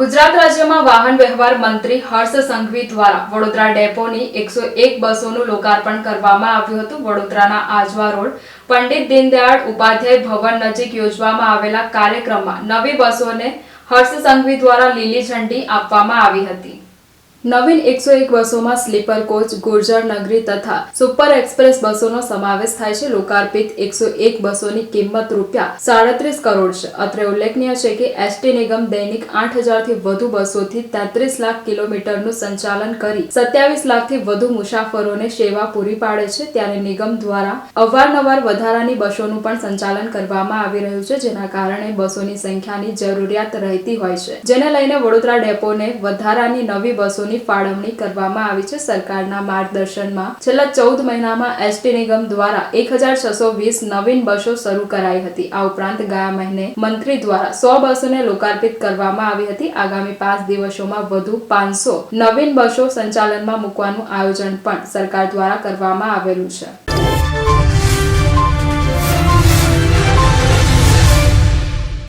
ગુજરાત રાજ્યમાં વાહન વ્યવહાર મંત્રી હર્ષ સંઘવી દ્વારા વડોદરા ડેપોની એકસો એક બસોનું લોકાર્પણ કરવામાં આવ્યું હતું. વડોદરાના આજવા રોડ પંડિત દીનદયાળ ઉપાધ્યાય ભવન નજીક યોજવામાં આવેલા કાર્યક્રમમાં નવી બસોને હર્ષ સંઘવી દ્વારા લીલી ઝંડી આપવામાં આવી હતી. નવીન એકસો એક બસોમાં સ્લીપર કોચ ગુર્જર નગરી તથા સુપર એક્સપ્રેસ બસોનો સમાવેશ થાય છે. લોકાર્પિત એકસો એક બસોની કિંમત રૂપિયા સાડત્રીસ કરોડ છે. અત્રે ઉલ્લેખનીય છે કે એસટી નિગમ દૈનિક આઠ હજારથી વધુ બસોથી તેત્રીસ લાખ કિલોમીટરનું સંચાલન કરી સત્યાવીસ લાખથી વધુ મુસાફરોને સેવા પૂરી પાડે છે. ત્યારે નિગમ દ્વારા અવારનવાર વધારાની બસોનું પણ સંચાલન કરવામાં આવી રહ્યું છે, જેના કારણે બસોની સંખ્યાની જરૂરિયાત રહેતી હોય છે. જેને લઈને વડોદરા ડેપોને વધારાની નવી બસોની ફાળવણી કરવામાં આવી છે સરકારના માર્ગદર્શનમાં. છેલ્લા ચૌદ મહિનામાં એસટી નિગમ દ્વારા એક હજાર છસો વીસ નવીન બસો શરૂ કરાઈ હતી. આ ઉપરાંત ગયા મહિને મંત્રી દ્વારા સો બસોને લોકાર્પિત કરવામાં આવી હતી. આગામી પાંચ દિવસોમાં વધુ પાંચસો નવીન બસો સંચાલનમાં મૂકવાનું આયોજન પણ સરકાર દ્વારા કરવામાં આવેલું છે.